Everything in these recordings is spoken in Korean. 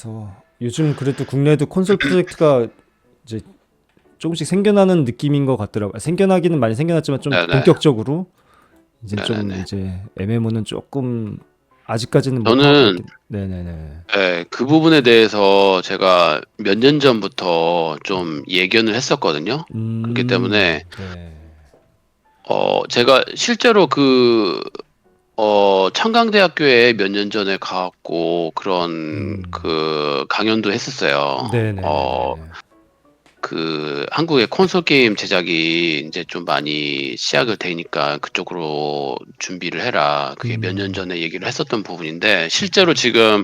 그래서 요즘 그래도 국내에도 콘솔 프로젝트가 이제 조금씩 생겨나는 느낌인 것 같더라고요. 생겨나기는 많이 생겨났지만 좀 네네. 본격적으로 이제 좀 네네네. 이제 MMO는 조금 아직까지는 못 저는- 있긴- 네네네. 네, 그 부분에 대해서 제가 몇 년 전부터 좀 예견을 했었거든요. 음, 그렇기 때문에 네. 어, 제가 실제로 그, 어, 청강대학교에 몇 년 전에 가갖고 그런 음. 그 강연도 했었어요. 네네. 어, 그 한국의 콘솔 게임 제작이 이제 좀 많이 시작을 되니까 그쪽으로 준비를 해라. 그게 음. 몇년 전에 얘기를 했었던 부분인데 실제로 지금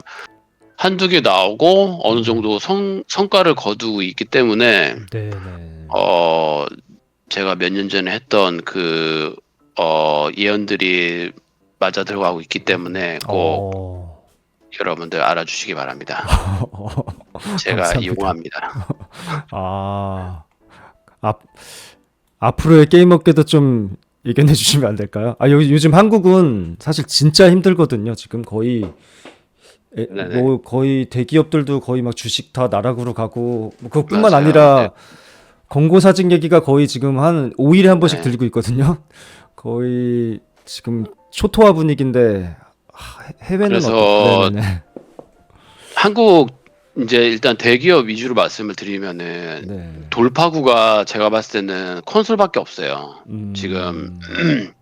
한두 개 나오고 어느 정도 성, 성과를 거두고 있기 때문에 네네. 어 제가 몇 년 전에 했던 그 어, 예언들이 맞아 들어가고 있기 때문에 꼭 어. 여러분들 알아주시기 바랍니다. 제가 감사합니다. 이용합니다. 아, 앞 앞으로의 게임 업계도 좀 의견해 주시면 안 될까요? 아, 요, 요즘 한국은 사실 진짜 힘들거든요. 지금 거의 에. 뭐 거의 대기업들도 거의 막 주식 다 나락으로 가고 뭐 그것뿐만 맞아요. 아니라 네. 권고 사직 얘기가 거의 지금 한 5일에 한 번씩 네. 들리고 있거든요. 거의 지금 초토화 분위기인데 하, 해외는 그래서 네네네. 한국 이제 일단 대기업 위주로 말씀을 드리면은 네. 돌파구가 제가 봤을 때는 콘솔밖에 없어요. 음, 지금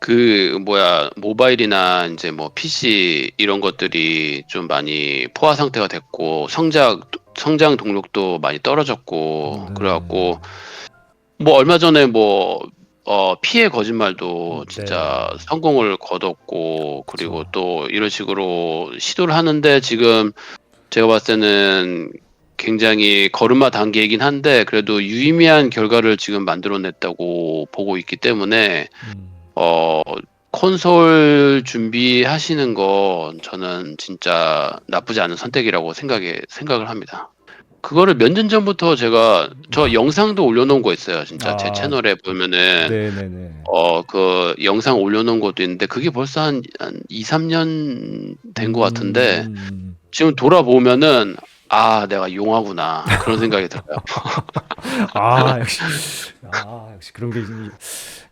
그 뭐야 모바일이나 이제 뭐 PC 이런 것들이 좀 많이 포화 상태가 됐고 성장 성장 동력도 많이 떨어졌고 네. 그래갖고 뭐 얼마 전에 뭐 어, 피해 거짓말도 네. 진짜 성공을 거뒀고 그리고 그쵸. 또 이런 식으로 시도를 하는데 지금 제가 봤을 때는 굉장히 걸음마 단계이긴 한데 그래도 유의미한 결과를 지금 만들어냈다고 보고 있기 때문에 음, 어 콘솔 준비하시는 건 저는 진짜 나쁘지 않은 선택이라고 생각에 생각을 합니다. 그거를 몇 년 전부터 제가 저 영상도 올려놓은 거 있어요. 진짜 제 아, 채널에 보면은 네네네. 어 그 영상 올려놓은 것도 있는데 그게 벌써 한, 한 2, 3년 된 것 같은데 음, 지금 돌아보면은 아 내가 용하구나 그런 생각이 들어요. 아 역시 아 역시 그런 게좀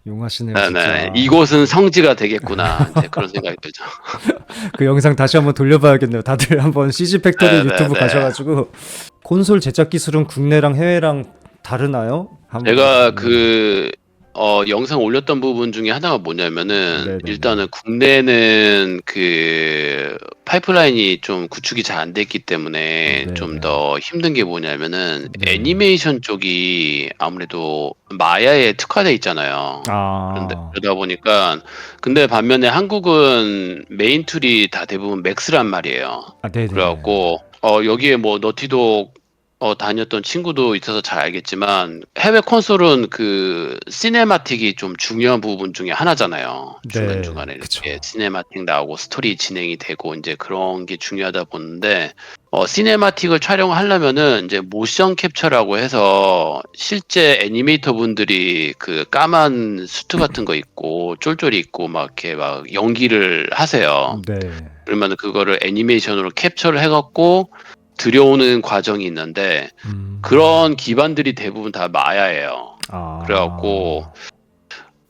용하시네요 진짜. 네네 이곳은 성지가 되겠구나 이제 그런 생각이 들죠. 그 영상 다시 한번 돌려봐야겠네요. 다들 한번 CG 팩토리 네, 유튜브 네, 네. 가셔가지고 콘솔 제작 기술은 국내랑 해외랑 다르나요? 제가 네. 그 어, 영상 올렸던 부분 중에 하나가 뭐냐면은 네네네. 일단은 국내는 그 파이프라인이 좀 구축이 잘 안 됐기 때문에 네네. 좀더 힘든 게 뭐냐면은 네. 애니메이션 쪽이 아무래도 마야에 특화돼 있잖아요. 아 그런데 그러다 보니까 근데 반면에 한국은 메인 툴이 다 대부분 맥스란 말이에요. 아 네네. 그래갖고 어 여기에 뭐 너티독 어 다녔던 친구도 있어서 잘 알겠지만 해외 콘솔은 그 시네마틱이 좀 중요한 부분 중에 하나잖아요. 중간 네, 중간에 그쵸. 이렇게 시네마틱 나오고 스토리 진행이 되고 이제 그런 게 중요하다 보는데 어 시네마틱을 촬영하려면은 이제 모션 캡처라고 해서 실제 애니메이터 분들이 그 까만 수트 같은 거 입고 쫄쫄이 입고 막 이렇게 막 연기를 하세요. 네. 그러면 그거를 애니메이션으로 캡처를 해갖고 들여오는 과정이 있는데 음. 그런 기반들이 대부분 다 마야예요. 아. 그래갖고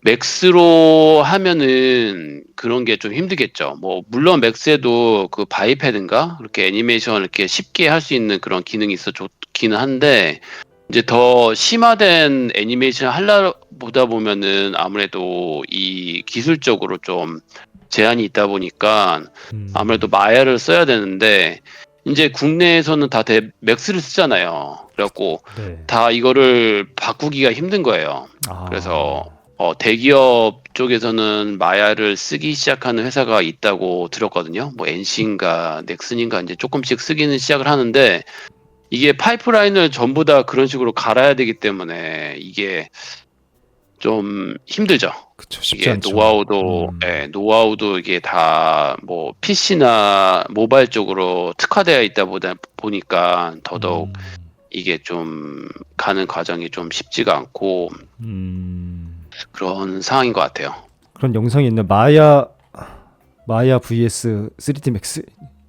맥스로 하면은 그런 게 좀 힘들겠죠. 뭐 물론 맥스에도 그 바이패드인가 그렇게 애니메이션을 이렇게 쉽게 할 수 있는 그런 기능이 있어 좋기는 한데 이제 더 심화된 애니메이션 하려 보다 보면은 아무래도 이 기술적으로 좀 제한이 있다 보니까 음. 아무래도 마야를 써야 되는데 이제 국내에서는 다 대, 맥스를 쓰잖아요. 그래갖고 네. 다 이거를 바꾸기가 힘든 거예요. 아. 그래서 어, 대기업 쪽에서는 마야를 쓰기 시작하는 회사가 있다고 들었거든요. 뭐 NC인가 넥슨인가 이제 조금씩 쓰기는 시작을 하는데 이게 파이프라인을 전부 다 그런 식으로 갈아야 되기 때문에 이게 좀 힘들죠. 그쵸 이게 않죠. 노하우도 음. 예, 노하우도 이게 다 뭐 PC나 모바일 쪽으로 특화되어 있다 보다 보니까 더더욱 음. 이게 좀 가는 과정이 좀 쉽지가 않고 음. 그런 상황인 것 같아요. 그런 영상이 있네. 마야 마야 vs 3D 맥스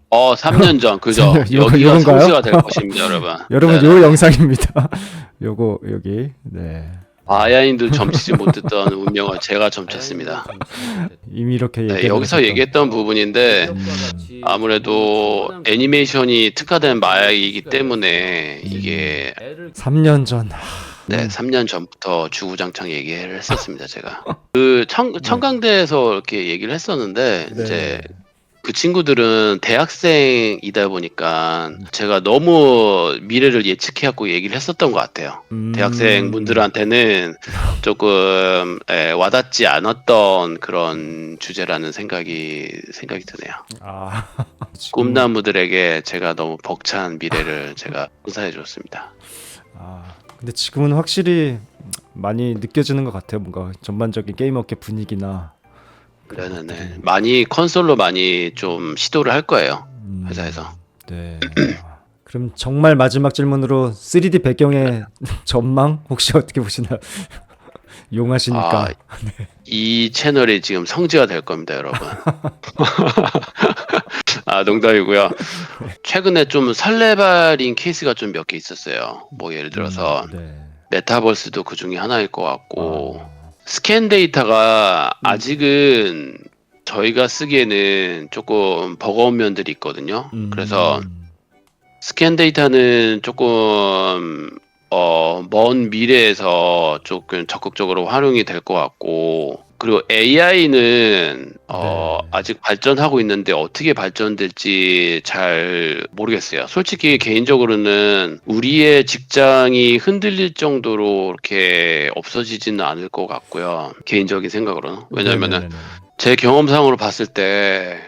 어, 3년 전 그죠? 요- 여기가? 성지가 될 것입니다, 여러분. 여러분 네. 요 영상입니다. 요거 여기 네 아야인도 점치지 못했던 운명을 제가 점쳤습니다. 이미 이렇게 네, 얘기해 여기서 얘기했던 부분인데 아무래도 애니메이션이 특화된 마약이기 때문에 이게 3년 전 네, 음. 3년 전부터 주구장창 얘기를 했었습니다, 제가. 그 청, 청강대에서 이렇게 얘기를 했었는데 네. 이제 그 친구들은 대학생이다 보니까 제가 너무 미래를 예측해갖고 얘기를 했었던 것 같아요. 음, 대학생 분들한테는 조금 에, 와닿지 않았던 그런 주제라는 생각이 생각이 드네요. 아 지금- 꿈나무들에게 제가 너무 벅찬 미래를 제가 선사해 줬습니다. 아 근데 지금은 확실히 많이 느껴지는 것 같아요. 뭔가 전반적인 게임 업계 분위기나 네네네. 것들이. 많이 컨솔로 많이 좀 시도를 할 거예요. 음, 회사에서. 네. 아, 그럼 정말 마지막 질문으로 3D 배경의 전망 혹시 어떻게 보시나요? 용하시니까. 아, 이 채널이 지금 성지가 될 겁니다, 여러분. 아, 농담이고요. 최근에 좀 설레발인 케이스가 좀 몇 개 있었어요. 뭐 예를 들어서 음, 네. 메타버스도 그 중에 하나일 것 같고 아, 스캔 데이터가 음. 아직은 저희가 쓰기에는 조금 버거운 면들이 있거든요. 음, 그래서 스캔 데이터는 조금 어, 먼 미래에서 조금 적극적으로 활용이 될 것 같고 그리고 AI는 어, 네. 아직 발전하고 있는데 어떻게 발전될지 잘 모르겠어요. 솔직히 개인적으로는 우리의 직장이 흔들릴 정도로 이렇게 없어지지는 않을 것 같고요. 개인적인 생각으로는 왜냐면은 네네네네. 제 경험상으로 봤을 때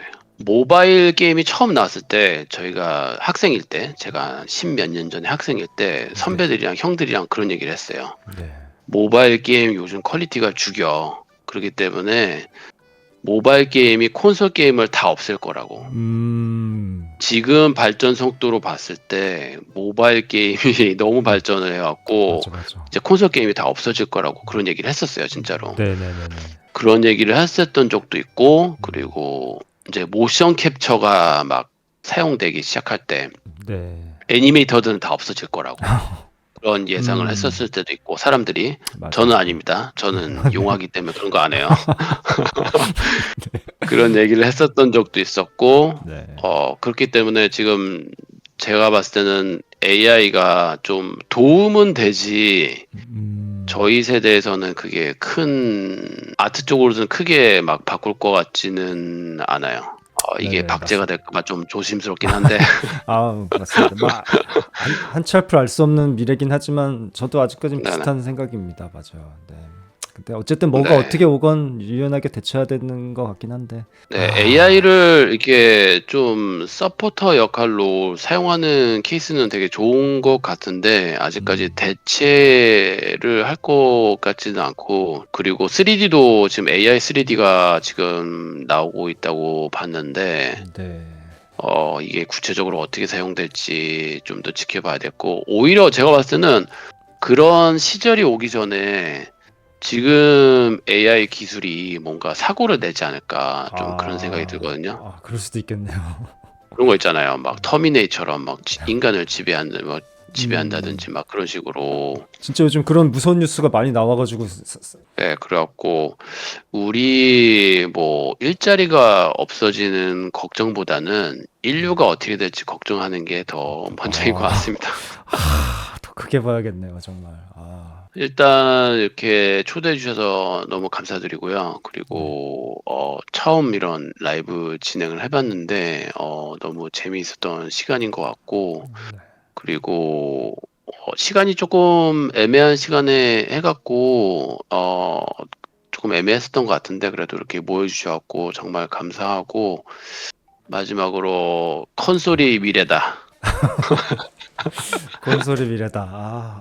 모바일 게임이 처음 나왔을 때 저희가 학생일 때 제가 십몇 년 전에 학생일 때 선배들이랑 형들이랑 그런 얘기를 했어요. 네. 모바일 게임 요즘 퀄리티가 죽여. 그렇기 때문에 모바일 게임이 콘솔 게임을 다 없앨 거라고. 음. 지금 발전 속도로 봤을 때 모바일 게임이 너무 발전을 해갖고 맞아 맞아. 이제 콘솔 게임이 다 없어질 거라고 그런 얘기를 했었어요, 진짜로. 네네네네. 그런 얘기를 했었던 적도 있고 그리고 이제 모션 캡처가 막 사용되기 시작할 때 네. 애니메이터들은 다 없어질 거라고 그런 예상을 음. 했었을 때도 있고 사람들이 맞아. 저는 아닙니다. 저는 용하기 때문에 그런 거 안 해요. 그런 얘기를 했었던 적도 있었고 네. 어 그렇기 때문에 지금 제가 봤을 때는 AI가 좀 도움은 되지 음. 저희 세대에서는 그게 큰 아트 쪽으로는 크게 막 바꿀 것 같지는 않아요. 어, 이게 네네, 박제가 될까 봐 좀 조심스럽긴 한데 아 맞습니다. 뭐, 한, 한치 앞을 알 수 없는 미래긴 하지만 저도 아직까지 네네. 비슷한 생각입니다. 맞아요. 네. 근데 어쨌든 뭐가 네. 어떻게 오건 유연하게 대처해야 되는 것 같긴 한데. 네, 아. AI를 이렇게 좀 서포터 역할로 사용하는 케이스는 되게 좋은 것 같은데 아직까지 음. 대체를 할 것 같지는 않고 그리고 3D도 지금 AI 3D가 지금 나오고 있다고 봤는데 네. 어, 이게 구체적으로 어떻게 사용될지 좀 더 지켜봐야 됐고, 오히려 제가 봤을 때는 그런 시절이 오기 전에 지금 AI 기술이 뭔가 사고를 내지 않을까 좀 아. 그런 생각이 들거든요. 아 그럴 수도 있겠네요. 그런 거 있잖아요. 막 터미네이처럼 막 지- 인간을 지배하는, 뭐 지배한다든지 막 그런 식으로. 진짜 요즘 그런 무서운 뉴스가 많이 나와가지고 사- 사- 네, 그래갖고 우리 뭐 일자리가 없어지는 걱정보다는 인류가 어떻게 될지 걱정하는 게 더 먼저인 것 아. 같습니다. 크게 봐야겠네요 정말. 아. 일단 이렇게 초대해 주셔서 너무 감사드리고요. 그리고 어, 처음 이런 라이브 진행을 해봤는데 어, 너무 재미있었던 시간인 것 같고 네. 그리고 어, 시간이 조금 애매한 시간에 해갖고 어, 조금 애매했었던 것 같은데 그래도 이렇게 모여주셔갖고 정말 감사하고 마지막으로 컨솔이 미래다. 콘솔의 미래다. 아,